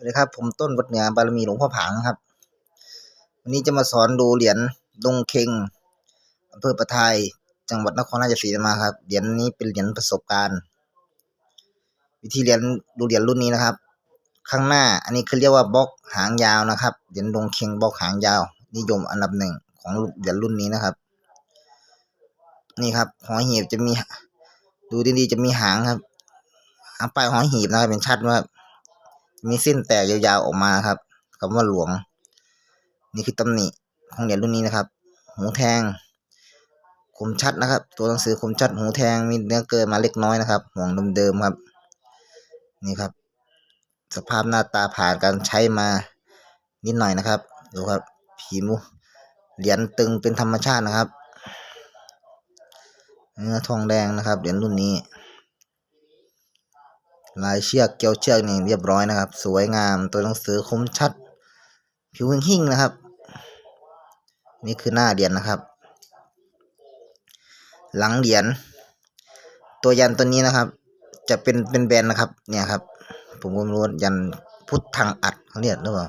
สวัสดีครับผมต้นวัดเหนือบารมีหลวงพ่อผางครับ วันนี้จะมาสอนดูเหรียญดงเคงอำเภอประทายจังหวัดนครราชสีมาครับเหรียญนี้เป็นเหรียญประสบการณ์ วิธีเหรียญดูเหรียญรุ่นนี้นะครับ ข้างหน้าอันนี้คือเรียกว่าบล็อกหางยาวนะครับเหรียญดงเคงบล็อกหางยาว นิยมอันดับหนึ่งของเหรียญรุ่นนี้นะครับ นี่ครับหอหีบจะมี ดูดีๆจะมีหางครับหางปลายหอหีบนะครับเป็นชัดว่า มีเส้นแตกยาวๆออกมาครับคำว่าหลวง นี่คือตำหนิของเหรียญรุ่นนี้นะครับ หูแทง คมชัดนะครับ ตัวหนังสือคมชัดหูแทงมีเนื้อเกินมาเล็กน้อยนะครับห่วงเดิมๆครับ นี่ครับ สภาพหน้าตาผ่านการใช้มานิดหน่อยนะครับดูครับผีมูเหรียญตึงเป็นธรรมชาตินะครับ เนื้อทองแดงนะครับเหรียญรุ่นนี้ ลายเชือกเกี่ยวเชือกนี่เรียบร้อยนะครับ สวยงามตัวหนังสือคมชัด ผิวหิ่งนะครับ นี่คือหน้าเหรียญนะครับ หลังเหรียญตัวยันตัวนี้นะครับ จะเป็นเป็นแบนนะครับ เนี่ยครับ ผมก็ไม่รู้ว่ายันพุทธังอัดเขาเรียกหรือเปล่า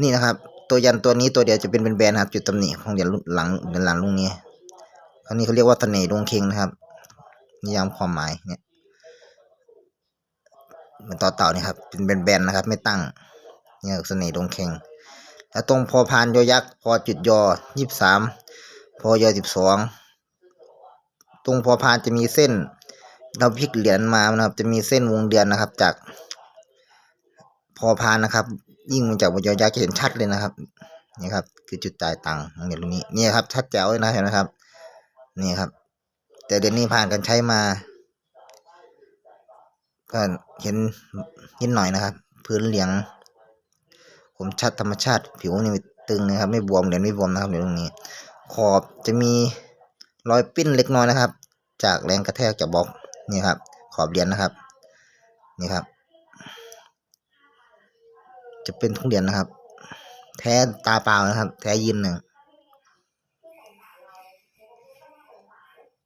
นี่นะครับ ตัวยันตัวนี้ตัวเดียวจะเป็นเป็นแบนครับจุดตำหนิของเหรียญหลังเหรียญหลังลุงนี้คราวนี้เขาเรียกว่าเสน่ห์ดวงเค็งนะครับ นิยามความหมายเนี่ย มือนต่อเต่านี่ครับเป็นแบนๆนะครับ ไม่ตั้งเนี่ยเสน่ห์ดงเค็งแล้วตรงพอพานยอยักษ์พอจุดยอยี่สิบสามพอยอสิบสองตรงพอพานจะมีเส้น เราพลิกเหรียญมานะครับ จะมีเส้นวงเดือนนะครับ จาก พอพานนะครับ ยิ่งมาจากบนยอยักษ์จะเห็นชัดเลยนะครับนี่ครับ คือจุดจ่ายตังค์ของเหรียญตรงนี้นี่ครับชัดแจ๋วเลยนะเห็นไหมครับ นี่ครับ แต่เดือนนี้ผ่านการใช้มา ก็เห็นนิดหน่อยนะครับ พื้นเหลียง ผมชัดธรรมชาติ ผิวนี่ตึงนะครับ ไม่บวมเหรียญไม่บวมนะครับเดี๋ยวตรงนี้ ขอบจะมีรอยปิ้นเล็กน้อยนะครับ จากแรงกระแทกจากบล็อกนี่ครับ ขอบเหรียญนะครับ นี่ครับ จะเป็นทุกเหรียญนะครับ แท้ตาเปล่านะครับ แท้ยินหนึ่ง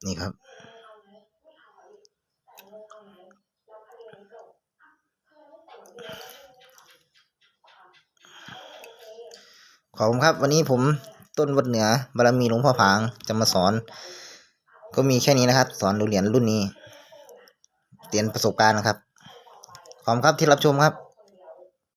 นี่ครับ ขอบคุณครับ วันนี้ผมต้นวัดเหนือบารมีหลวงพ่อผางจะมาสอน ก็มีแค่นี้นะครับ สอนดูเหรียญรุ่นนี้เหรียนประสบการณ์นะครับ ขอบคุณครับที่รับชมครับ